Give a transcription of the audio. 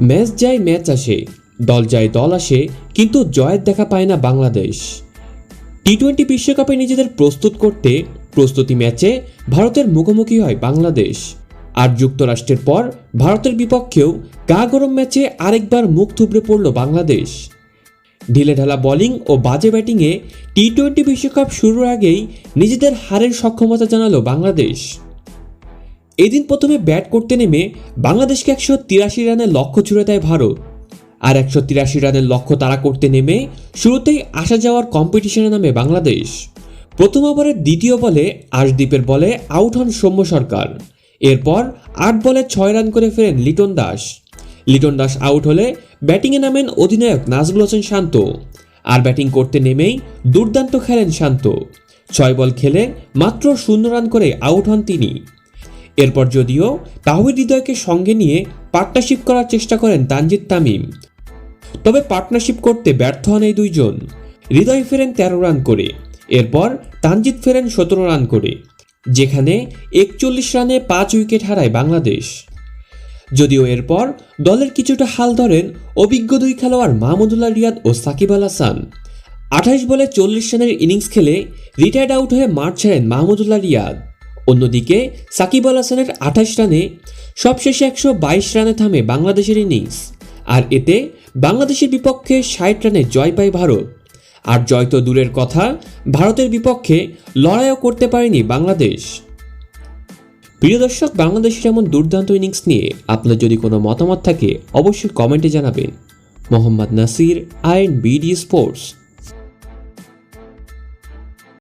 Match যায় match আসে, দল যায় দল আসে, কিন্তু জয়ের দেখা পায় না বাংলাদেশ। টি টোয়েন্টি বিশ্বকাপে নিজেদের প্রস্তুত করতে প্রস্তুতি ম্যাচে ভারতের মুখোমুখি হয় বাংলাদেশ। আর যুক্তরাষ্ট্রের পর ভারতের বিপক্ষেও গা গরম ম্যাচে আরেকবার মুখ থুবড়ে পড়ল বাংলাদেশ। ঢিলেঢালা বোলিং ও বাজে ব্যাটিংয়ে টি টোয়েন্টি বিশ্বকাপ শুরুর আগেই নিজেদের হারের সক্ষমতা জানালো বাংলাদেশ। এদিন প্রথমে ব্যাট করতে নেমে বাংলাদেশকে একশো তিরাশি রানের লক্ষ্য ছুড়ে দেয় ভারত। আর একশো তিরাশি রানের লক্ষ্য তারা করতে নেমে শুরুতেই আসা যাওয়ার কম্পিটিশনে নামে বাংলাদেশ। প্রথম ওভারের দ্বিতীয় বলে আশদীপের বলে আউট হন সৌম্য সরকার। এরপর আট বলে ছয় রান করে ফেরেন লিটন দাস। লিটন দাস আউট হলে ব্যাটিংয়ে নামেন অধিনায়ক নাজমুল হোসেন শান্ত। আর ব্যাটিং করতে নেমেই দুর্দান্ত খেলেন শান্ত। ছয় বল খেলে মাত্র শূন্য রান করে আউট হন তিনি। এরপর যদিও তাহিদ হৃদয়কে সঙ্গে নিয়ে পার্টনারশিপ করার চেষ্টা করেন তানজিদ তামিম। তবে পার্টনারশিপ করতে ব্যর্থ হন এই দুইজন। হৃদয় ফেরেন তেরো রান করে। এরপর তানজিদ ফেরেন সতেরো রান করে, যেখানে একচল্লিশ রানে পাঁচ উইকেট হারায় বাংলাদেশ। যদিও এরপর দলের কিছুটা হাল ধরেন অভিজ্ঞ দুই খেলোয়াড় মাহমুদুল্লাহ রিয়াদ ও সাকিব আল হাসান। আঠাশ বলে চল্লিশ রানের ইনিংস খেলে রিটায়ার্ড আউট হয়ে মাঠ ছাড়েন মাহমুদুল্লাহ রিয়াদ। অন্যদিকে সাকিব আল হাসানের আঠাশ রানে, সবশেষে একশো বাইশ রানে থামে বাংলাদেশের ইনিংস। আর এতে বাংলাদেশের বিপক্ষে ষাট রানে জয় পায় ভারত। আর জয় তো দূরের কথা, ভারতের বিপক্ষে লড়াইও করতে পারেনি বাংলাদেশ। প্রিয় দর্শক, বাংলাদেশের এমন দুর্দান্ত ইনিংস নিয়ে আপনার যদি কোনো মতামত থাকে, অবশ্যই কমেন্টে জানাবেন। মোহাম্মদ নাসির আইন বিডি স্পোর্টস।